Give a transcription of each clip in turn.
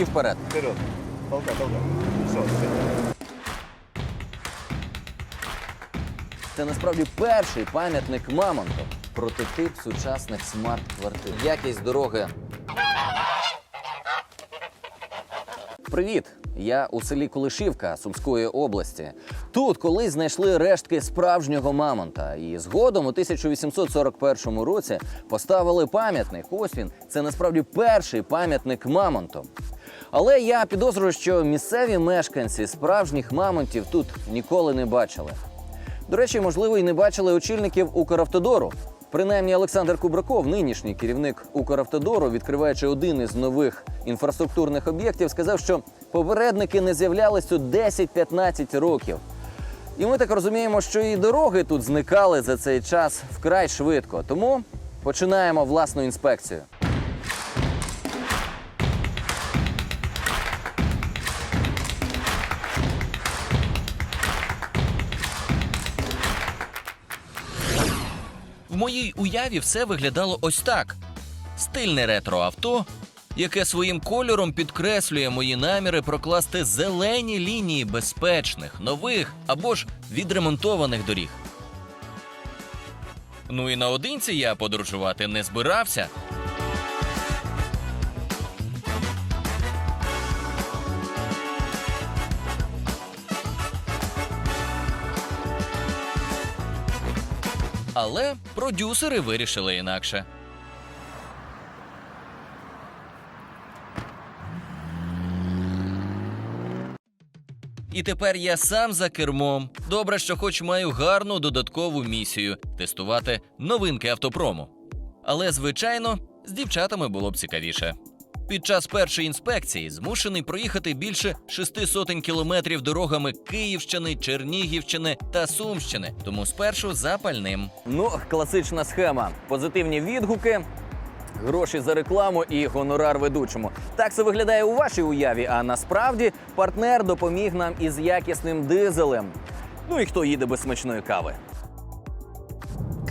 І вперед. Вперед. Толкай, толкай. Все, все. Це насправді перший пам'ятник Мамонту. Прототип сучасних смарт-квартир. Якість дороги. Привіт! Я у селі Кулишівка Сумської області. Тут колись знайшли рештки справжнього мамонта. І згодом у 1841 році поставили пам'ятник. Ось він. Це насправді перший пам'ятник мамонту. Але я підозрюю, що місцеві мешканці справжніх мамонтів тут ніколи не бачили. До речі, можливо, і не бачили очільників Укравтодору. Принаймні, Олександр Кубраков, нинішній керівник Укравтодору, відкриваючи один із нових інфраструктурних об'єктів, сказав, що попередники не з'являлись тут 10-15 років. І ми так розуміємо, що і дороги тут зникали за цей час вкрай швидко. Тому починаємо власну інспекцію. Моїй уяві все виглядало ось так: стильне ретро-авто, яке своїм кольором підкреслює мої наміри прокласти зелені лінії безпечних, нових або ж відремонтованих доріг. Ну і наодинці я подорожувати не збирався. Але продюсери вирішили інакше. І тепер я сам за кермом. Добре, що хоч маю гарну додаткову місію тестувати новинки автопрому. Але, звичайно, з дівчатами було б цікавіше. Під час першої інспекції змушений проїхати більше шести сотень кілометрів дорогами Київщини, Чернігівщини та Сумщини. Тому спершу запальним. Ну, класична схема: позитивні відгуки, гроші за рекламу і гонорар ведучому. Так це виглядає у вашій уяві. А насправді партнер допоміг нам із якісним дизелем. Ну і хто їде без смачної кави.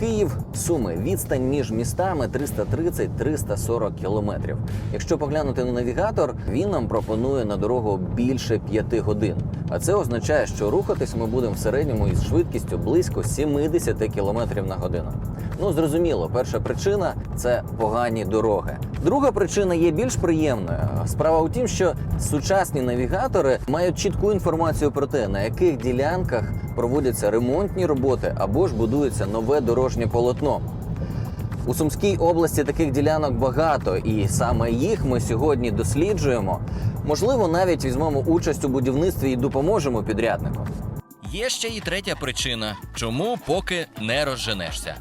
Київ, Суми, відстань між містами 330-340 кілометрів. Якщо поглянути на навігатор, він нам пропонує на дорогу більше 5 годин. А це означає, що рухатись ми будемо в середньому із швидкістю близько 70 кілометрів на годину. Ну зрозуміло, перша причина це погані дороги. Друга причина є більш приємною. Справа у тім, що сучасні навігатори мають чітку інформацію про те, на яких ділянках проводяться ремонтні роботи або ж будується нове дорожнє полотно. У Сумській області таких ділянок багато, і саме їх ми сьогодні досліджуємо. Можливо, навіть візьмемо участь у будівництві і допоможемо підряднику. Є ще і третя причина, чому поки не розженешся.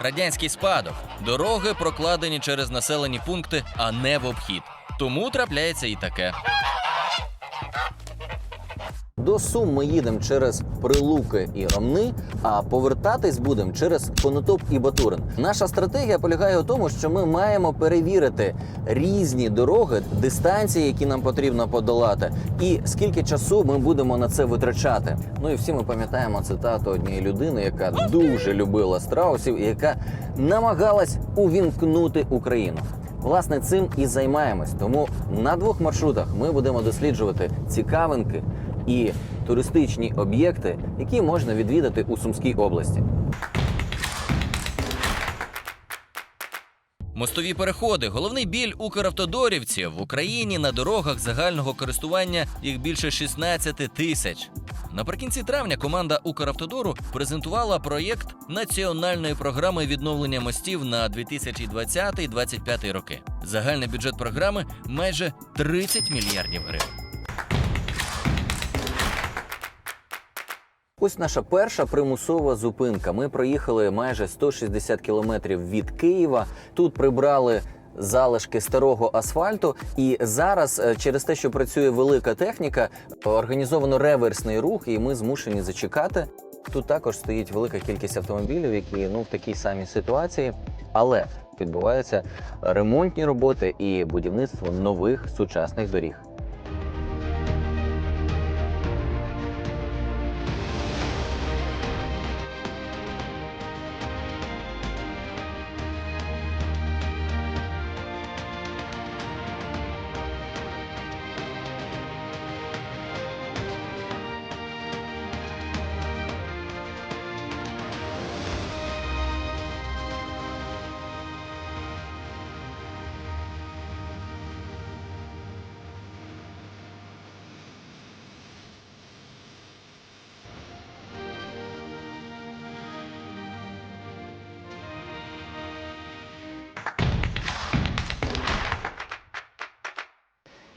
Радянський спадок. Дороги прокладені через населені пункти, а не в обхід. Тому трапляється і таке. До Сум ми їдемо через Прилуки і Ромни, а повертатись будемо через Конотоп і Батурин. Наша стратегія полягає у тому, що ми маємо перевірити різні дороги, дистанції, які нам потрібно подолати, і скільки часу ми будемо на це витрачати. Ну і всі ми пам'ятаємо цитату однієї людини, яка дуже любила страусів і яка намагалась увімкнути Україну. Власне, цим і займаємось. Тому на двох маршрутах ми будемо досліджувати цікавинки і туристичні об'єкти, які можна відвідати у Сумській області. Мостові переходи головний біль Укравтодорівців в Україні на дорогах загального користування їх більше 16 тисяч. Наприкінці травня команда Укравтодору презентувала проєкт національної програми відновлення мостів на 2020-2025 роки. Загальний бюджет програми майже 30 мільярдів гривень. Ось наша перша примусова зупинка. Ми проїхали майже 160 кілометрів від Києва. Тут прибрали залишки старого асфальту, і зараз, е, через те, що працює велика техніка, організовано реверсний рух, і ми змушені зачекати. Тут також стоїть велика кількість автомобілів, які ну в такій самій ситуації, але відбуваються ремонтні роботи і будівництво нових сучасних доріг.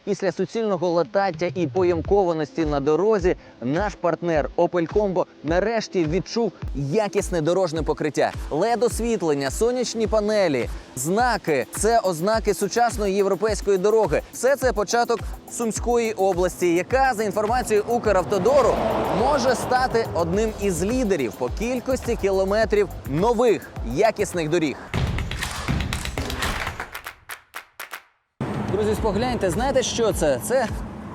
Після суцільного латаття і поємкованості на дорозі наш партнер Opel Combo нарешті відчув якісне дорожне покриття. LED-освітлення, сонячні панелі, знаки це ознаки сучасної європейської дороги. Все це початок Сумської області, яка за інформацією Укравтодору може стати одним із лідерів по кількості кілометрів нових якісних доріг. Друзі, спогляньте, знаєте, що це? Це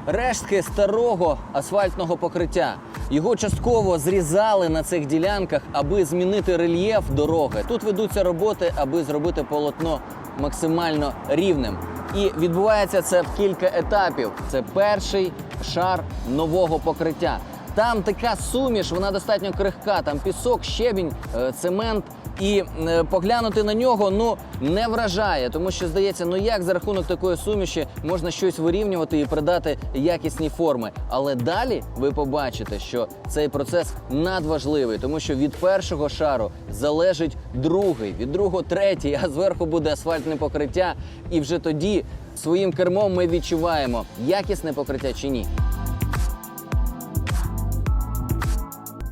рештки старого асфальтного покриття. Його частково зрізали на цих ділянках, аби змінити рельєф дороги. Тут ведуться роботи, аби зробити полотно максимально рівним. І відбувається це в кілька етапів. Це перший шар нового покриття. Там така суміш, вона достатньо крихка. Там пісок, щебінь, е, цемент. І е, поглянути на нього ну не вражає, тому що здається, ну як за рахунок такої суміші можна щось вирівнювати і придати якісні форми. Але далі ви побачите, що цей процес надважливий, тому що від першого шару залежить другий, від другого третій, а зверху буде асфальтне покриття. І вже тоді своїм кермом ми відчуваємо, якісне покриття чи ні.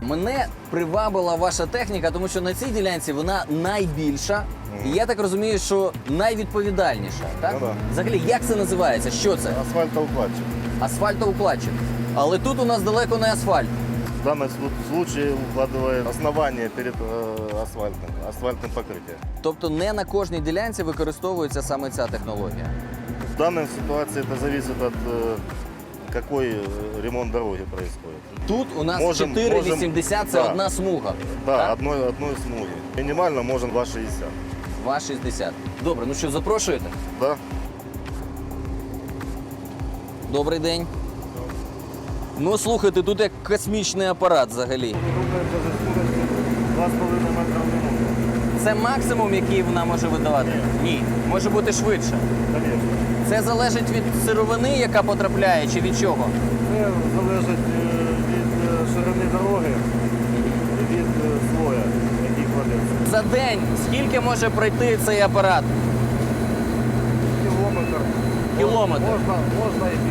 Мене привабила ваша техніка, тому що на цій ділянці вона найбільша. І я так розумію, що найвідповідальніша. Так? Ну да. Взагалі, як це називається? Що це? Асфальтоукладчик. Асфальтоукладчик. Але тут у нас далеко не асфальт. В данном слу- случае укладывает основание перед э, асфальтом, асфальтным покрытием. Тобто не на кожній ділянці використовується саме ця технологія. В данной ситуации это зависит от э, какой э, ремонт дороги происходит. Тут у нас Можем- 4,80 це можем- одна смуга. Да, одной, одной смуги. Минимально можем 2,60. 2,60. Добре, ну що, запрошуєте? Да? Добрий день. Ну слухайте, тут як космічний апарат взагалі. Рухаемся за скоростью 2,5 метра в. Це максимум, який вона може видавати? Ні. Може бути швидше. Це залежить від сировини, яка потрапляє, чи від чого? Це залежить е, від е, ширини дороги від е, слоя, який кладеться. За день скільки може пройти цей апарат? Кілометр. Кілометр. Можна, можна і більше.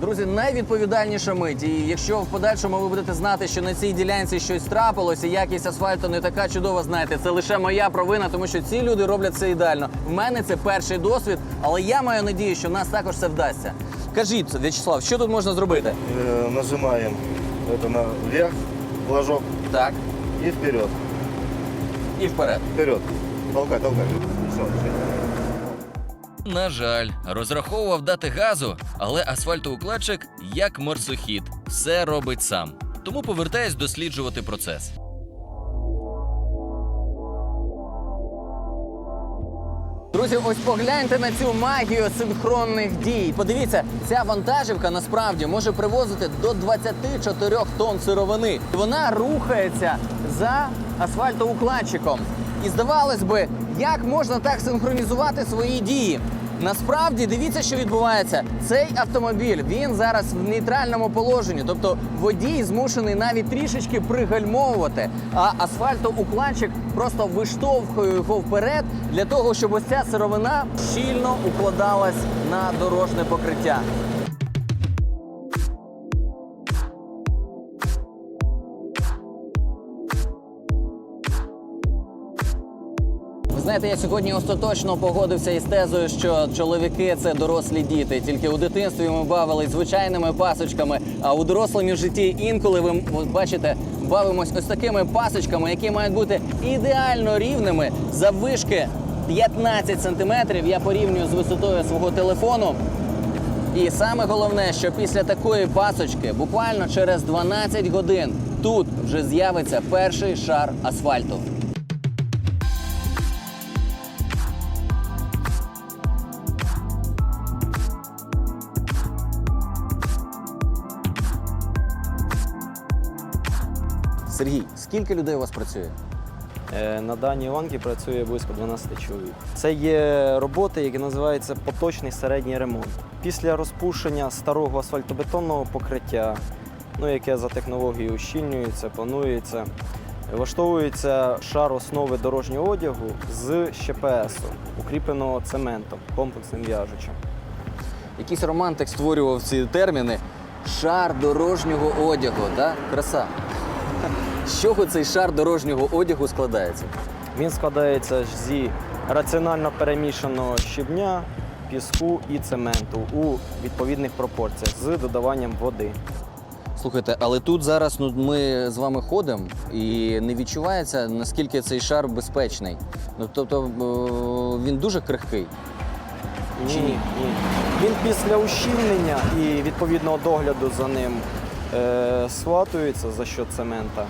Друзі, найвідповідальніша мить. І якщо в подальшому ви будете знати, що на цій ділянці щось трапилося, якість асфальту не така чудова, знаєте, це лише моя провина, тому що ці люди роблять це ідеально. В мене це перший досвід, але я маю надію, що в нас також це вдасться. Кажіть, В'ячеслав, що тут можна зробити? Е, Нажимаємо это на вверх, флажок Так, і вперед. і вперед. Вперед. Толкай, толкай. Все, все. На жаль, розраховував дати газу, але асфальтоукладчик як марсохід, все робить сам. Тому повертаюсь досліджувати процес. Друзі, ось погляньте на цю магію синхронних дій. Подивіться, ця вантажівка насправді може привозити до 24 тонн сировини. Вона рухається за асфальтоукладчиком. І здавалось би, як можна так синхронізувати свої дії? Насправді дивіться, що відбувається. Цей автомобіль він зараз в нейтральному положенні, тобто водій змушений навіть трішечки пригальмовувати, а асфальтоукладчик просто виштовхує його вперед для того, щоб ось ця сировина щільно укладалась на дорожне покриття. Знаєте, я сьогодні остаточно погодився із тезою, що чоловіки це дорослі діти. Тільки у дитинстві ми бавились звичайними пасочками, а у дорослому житті інколи ви бачите, бавимось ось такими пасочками, які мають бути ідеально рівними заввишки 15 сантиметрів. Я порівнюю з висотою свого телефону. І саме головне, що після такої пасочки, буквально через 12 годин, тут вже з'явиться перший шар асфальту. Скільки людей у вас працює? Е, На даній ланці працює близько 12 чоловік. Це є роботи, які називаються поточний середній ремонт. Після розпушення старого асфальтобетонного покриття, ну, яке за технологією ущільнюється, планується, влаштовується шар основи дорожнього одягу з ЩПС, укріпленого цементом, комплексним в'яжучим. якийсь романтик створював ці терміни. Шар дорожнього одягу, так? Краса. З чого цей шар дорожнього одягу складається? Він складається зі раціонально перемішаного щебня, піску і цементу у відповідних пропорціях з додаванням води. Слухайте, але тут зараз ну, ми з вами ходимо і не відчувається, наскільки цей шар безпечний. Ну, тобто е, він дуже крихкий. Ні, Чи ні? ні. Він після ущільнення і відповідного догляду за ним е, сватується за счет цемента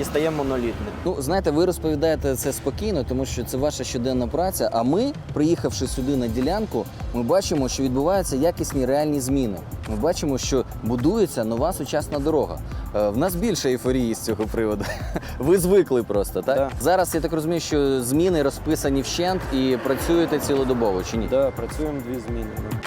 і стає монолітним. Ну, знаєте, ви розповідаєте це спокійно, тому що це ваша щоденна праця. А ми, приїхавши сюди на ділянку, ми бачимо, що відбуваються якісні реальні зміни. Ми бачимо, що будується нова сучасна дорога. Е, В нас більше ейфорії з цього приводу. Ви звикли просто, так? Да. Зараз я так розумію, що зміни розписані вщент і працюєте цілодобово чи ні? Да, працюємо дві зміни. Ну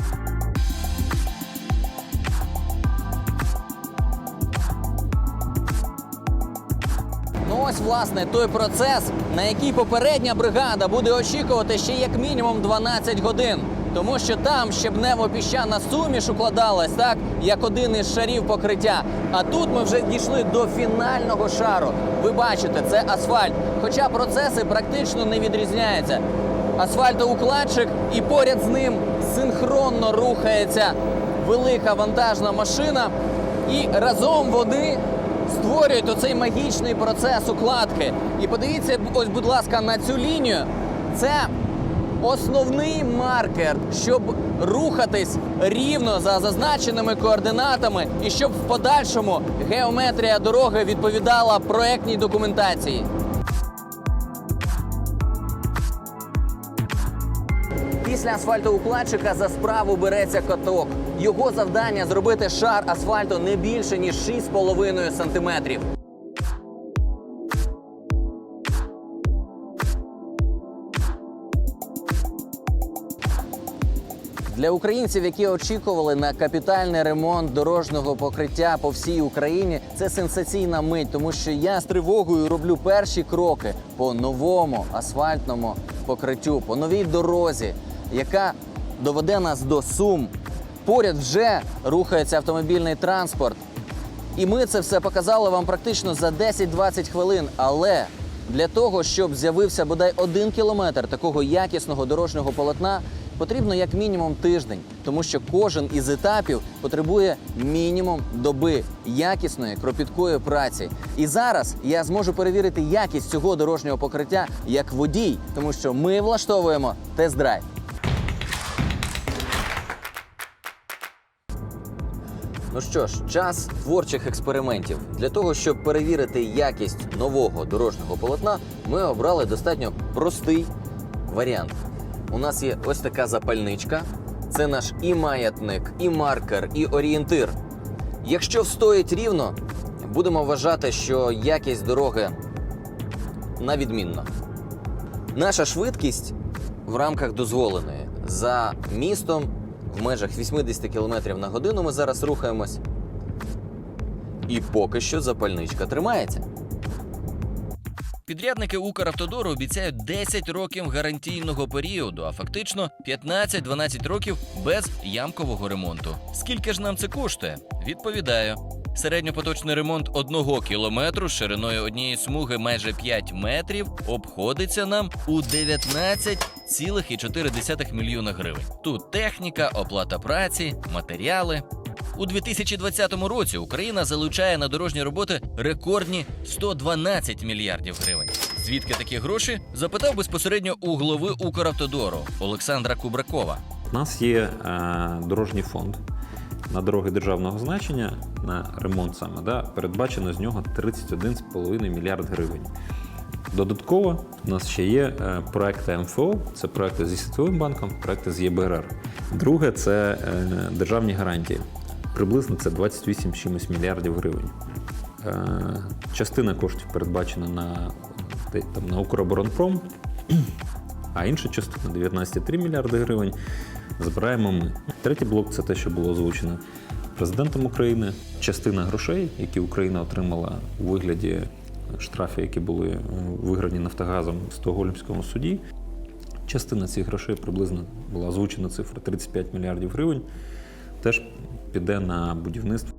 ось власне той процес, на який попередня бригада буде очікувати ще як мінімум 12 годин. Тому що там щебнево-піщана суміш укладалась, так як один із шарів покриття. А тут ми вже дійшли до фінального шару. Ви бачите, це асфальт. Хоча процеси практично не відрізняються. Асфальтоукладчик і поряд з ним синхронно рухається велика вантажна машина. І разом вони створюють оцей магічний процес укладки. І подивіться, ось, будь ласка, на цю лінію. Це основний маркер, щоб рухатись рівно за зазначеними координатами, і щоб в подальшому геометрія дороги відповідала проектній документації. Після асфальтоукладчика за справу береться каток. Його завдання зробити шар асфальту не більше ніж 6,5 сантиметрів. Для українців, які очікували на капітальний ремонт дорожнього покриття по всій Україні, це сенсаційна мить, тому що я з тривогою роблю перші кроки по новому асфальтному покриттю, по новій дорозі, яка доведе нас до Сум. Поряд вже рухається автомобільний транспорт. І ми це все показали вам практично за 10-20 хвилин. Але для того, щоб з'явився бодай один кілометр такого якісного дорожнього полотна, потрібно як мінімум тиждень, тому що кожен із етапів потребує мінімум доби якісної кропіткої праці. І зараз я зможу перевірити якість цього дорожнього покриття як водій, тому що ми влаштовуємо тест-драйв. Ну що ж, час творчих експериментів. Для того, щоб перевірити якість нового дорожнього полотна, ми обрали достатньо простий варіант. У нас є ось така запальничка. Це наш і маятник, і маркер, і орієнтир. Якщо встоїть рівно, будемо вважати, що якість дороги на відмінно. Наша швидкість в рамках дозволеної за містом в межах 80 км на годину ми зараз рухаємось. І поки що запальничка тримається. Підрядники Укравтодору обіцяють 10 років гарантійного періоду, а фактично 15-12 років без ямкового ремонту. Скільки ж нам це коштує? Відповідаю. Середньопоточний ремонт одного кілометру шириною однієї смуги майже 5 метрів обходиться нам у 19,4 мільйона гривень. Тут техніка, оплата праці, матеріали. У 2020 році Україна залучає на дорожні роботи рекордні 112 мільярдів гривень. Звідки такі гроші? Запитав безпосередньо у голови Укравтодору Олександра Кубракова. У нас є е, дорожній фонд на дороги державного значення на ремонт саме. Да, передбачено з нього 31,5 мільярд гривень. Додатково у нас ще є е, проекти МФО, це проекти зі Світовим банком, проекти з ЄБРР. Друге це е, державні гарантії. Приблизно це 28 з чимось мільярдів гривень. Е, частина коштів передбачена на, там, на Укроборонпром, а інша частина 19,3 мільярди гривень збираємо ми. Третій блок це те, що було озвучено президентом України. Частина грошей, які Україна отримала у вигляді штрафів, які були е, виграні Нафтогазом в Стокгольмському суді. Частина цих грошей приблизно була озвучена цифра 35 мільярдів гривень. Теж піде на будівництво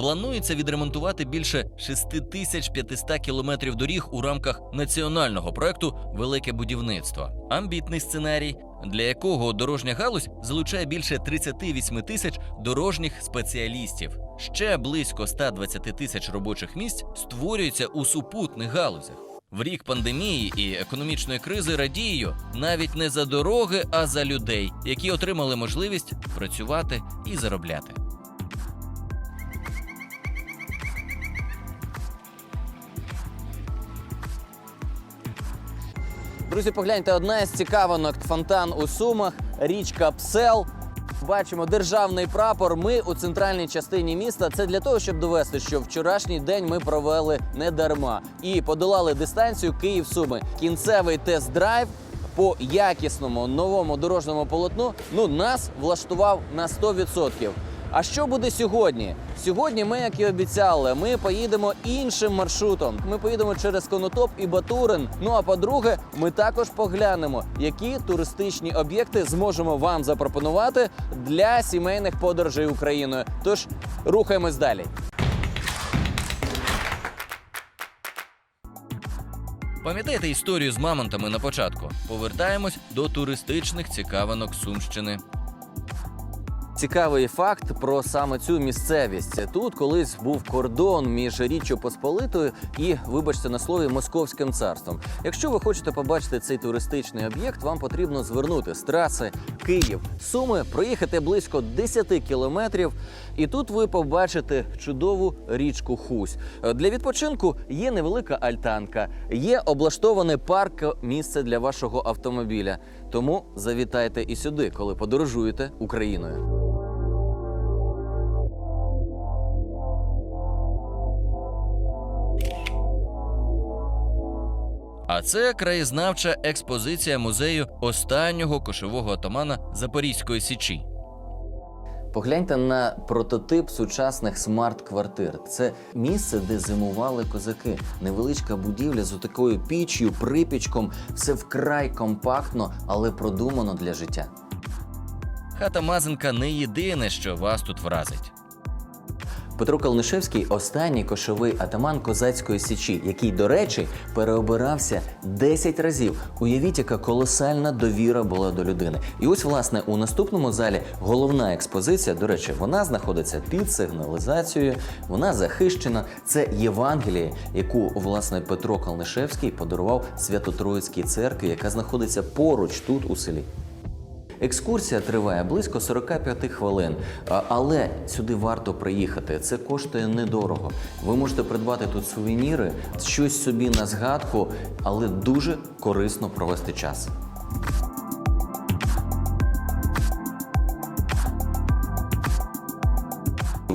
Планується відремонтувати більше 6500 кілометрів доріг у рамках національного проекту Велике будівництво. Амбітний сценарій, для якого дорожня галузь залучає більше 38 тисяч дорожніх спеціалістів. Ще близько 120 тисяч робочих місць створюються у супутних галузях. В рік пандемії і економічної кризи радію навіть не за дороги, а за людей, які отримали можливість працювати і заробляти. Друзі, погляньте, одна із цікавинок фонтан у Сумах, річка Псел. Бачимо державний прапор. Ми у центральній частині міста. Це для того, щоб довести, що вчорашній день ми провели не дарма і подолали дистанцію Київ-Суми. Кінцевий тест-драйв по якісному новому дорожньому полотну ну нас влаштував на 100%. А що буде сьогодні? Сьогодні ми, як і обіцяли, ми поїдемо іншим маршрутом. Ми поїдемо через Конотоп і Батурин. Ну а по-друге, ми також поглянемо, які туристичні об'єкти зможемо вам запропонувати для сімейних подорожей Україною. Тож рухаємось далі. Пам'ятаєте історію з мамонтами на початку? Повертаємось до туристичних цікавинок Сумщини. Цікавий факт про саме цю місцевість. Тут колись був кордон між Річчю Посполитою і, вибачте на слові, Московським царством. Якщо ви хочете побачити цей туристичний об'єкт, вам потрібно звернути з траси Київ Суми, проїхати близько 10 кілометрів, і тут ви побачите чудову річку Хусь. Для відпочинку є невелика альтанка, є облаштоване парк місце для вашого автомобіля. Тому завітайте і сюди, коли подорожуєте Україною. А це краєзнавча експозиція музею останнього кошового отамана Запорізької січі. Погляньте на прототип сучасних смарт-квартир. Це місце, де зимували козаки. Невеличка будівля з такою піччю, припічком. Все вкрай компактно, але продумано для життя. Хата Мазенка не єдине, що вас тут вразить. Петро Калнишевський останній кошовий атаман козацької січі, який, до речі, переобирався 10 разів. Уявіть, яка колосальна довіра була до людини. І ось, власне, у наступному залі головна експозиція. До речі, вона знаходиться під сигналізацією, вона захищена. Це Євангеліє, яку власне Петро Калнишевський подарував Свято-Троїцькій церкві, яка знаходиться поруч тут у селі. Екскурсія триває близько 45 хвилин, але сюди варто приїхати. Це коштує недорого. Ви можете придбати тут сувеніри, щось собі на згадку, але дуже корисно провести час.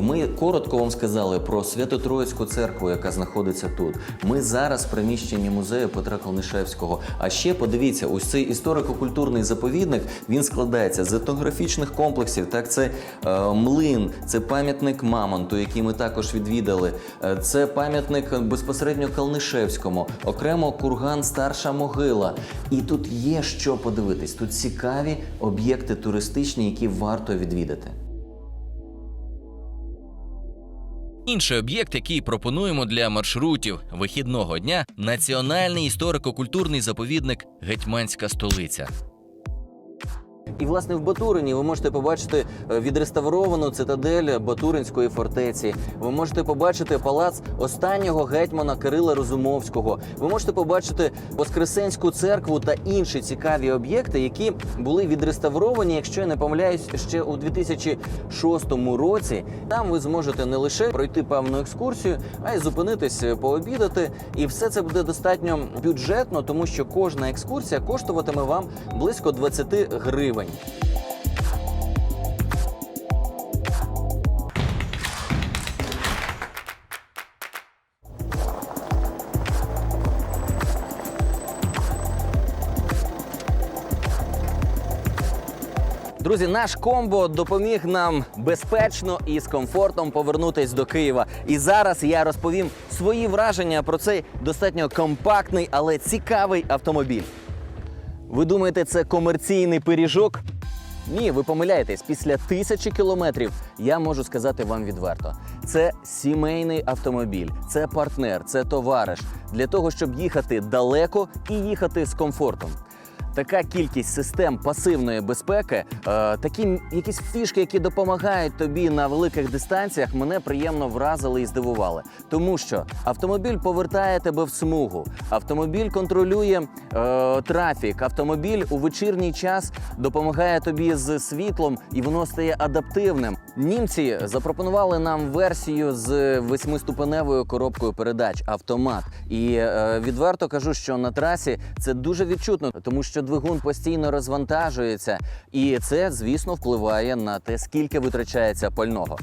Ми коротко вам сказали про Свято-Троїцьку церкву, яка знаходиться тут. Ми зараз в приміщенні музею Петра Калнишевського. А ще подивіться, ось цей історико-культурний заповідник він складається з етнографічних комплексів. Так, це е, млин, це пам'ятник Мамонту, який ми також відвідали. Е, це пам'ятник безпосередньо Калнишевському, окремо курган Старша могила. І тут є що подивитись. Тут цікаві об'єкти туристичні, які варто відвідати. Інший об'єкт, який пропонуємо для маршрутів вихідного дня національний історико-культурний заповідник Гетьманська столиця. І власне в Батурині ви можете побачити е, відреставровану цитадель Батуринської фортеці. Ви можете побачити палац останнього гетьмана Кирила Розумовського. Ви можете побачити Воскресенську церкву та інші цікаві об'єкти, які були відреставровані, якщо я не помиляюсь, ще у 2006 році. Там ви зможете не лише пройти певну екскурсію, а й зупинитись, е, пообідати. І все це буде достатньо бюджетно, тому що кожна екскурсія коштуватиме вам близько 20 гривень. Друзі, наш комбо допоміг нам безпечно і з комфортом повернутись до Києва. І зараз я розповім свої враження про цей достатньо компактний, але цікавий автомобіль. Ви думаєте, це комерційний пиріжок? Ні, ви помиляєтесь. Після тисячі кілометрів я можу сказати вам відверто: це сімейний автомобіль, це партнер, це товариш для того, щоб їхати далеко і їхати з комфортом. Така кількість систем пасивної безпеки, е, такі якісь фішки, які допомагають тобі на великих дистанціях, мене приємно вразили і здивували. Тому що автомобіль повертає тебе в смугу, автомобіль контролює е, трафік, автомобіль у вечірній час допомагає тобі з світлом, і воно стає адаптивним. Німці запропонували нам версію з восьмиступеневою коробкою передач автомат. І е, відверто кажу, що на трасі це дуже відчутно, тому що двигун постійно розвантажується, і це, звісно, впливає на те, скільки витрачається пального.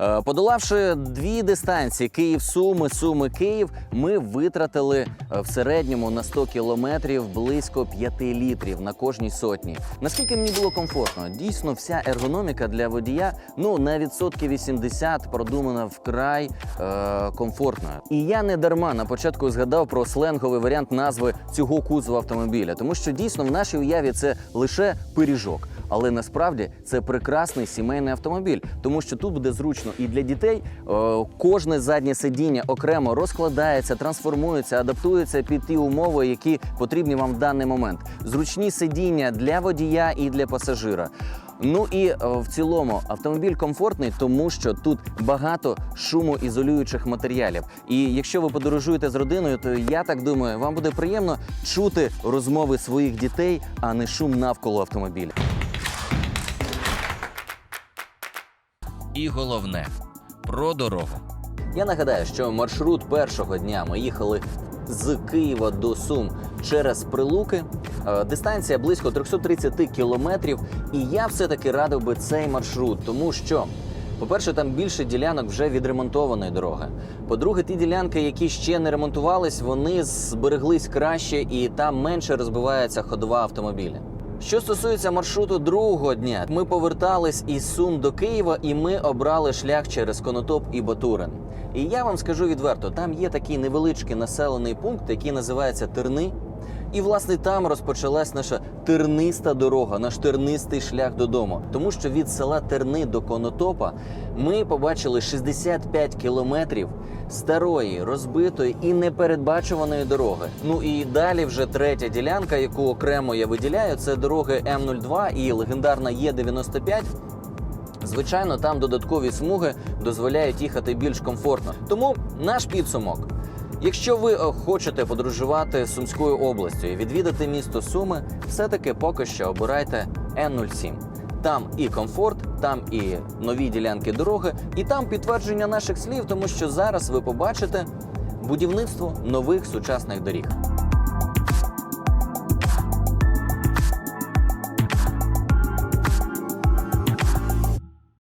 Е, Подолавши дві дистанції Київ-Суми, Суми-Київ, ми витратили е, в середньому на 100 кілометрів близько 5 літрів на кожній сотні. Наскільки мені було комфортно? Дійсно, вся ергономіка для водія ну на відсотки 80 продумана вкрай е, комфортною. І я не дарма на початку згадав про сленговий варіант назви цього кузова автомобіля, тому що дійсно в нашій уяві це лише пиріжок. Але насправді це прекрасний сімейний автомобіль, тому що тут буде зручно і для дітей. Е, кожне заднє сидіння окремо розкладається, трансформується, адаптується під ті умови, які потрібні вам в даний момент. Зручні сидіння для водія і для пасажира. Ну і е, в цілому автомобіль комфортний, тому що тут багато шумоізолюючих матеріалів. І якщо ви подорожуєте з родиною, то я так думаю, вам буде приємно чути розмови своїх дітей, а не шум навколо автомобіля. І головне про дорогу. Я нагадаю, що маршрут першого дня ми їхали з Києва до Сум через Прилуки. Е, Дистанція близько 330 кілометрів. І я все-таки радив би цей маршрут, тому що. По-перше, там більше ділянок вже відремонтованої дороги. По-друге, ті ділянки, які ще не ремонтувались, вони збереглись краще і там менше розбивається ходова автомобіля. Що стосується маршруту другого дня, ми повертались із Сум до Києва, і ми обрали шлях через Конотоп і Батурин. І я вам скажу відверто, там є такий невеличкий населений пункт, який називається Терни. І власне там розпочалась наша терниста дорога, наш тернистий шлях додому. Тому що від села Терни до Конотопа ми побачили 65 кілометрів старої, розбитої і непередбачуваної дороги. Ну і далі вже третя ділянка, яку окремо я виділяю, це дороги М02 і легендарна Є95. Звичайно, там додаткові смуги дозволяють їхати більш комфортно. Тому наш підсумок. Якщо ви е, хочете подорожувати Сумською областю і відвідати місто Суми, все-таки поки що обирайте Н07. Там і комфорт, там і нові ділянки дороги, і там підтвердження наших слів, тому що зараз ви побачите будівництво нових сучасних доріг.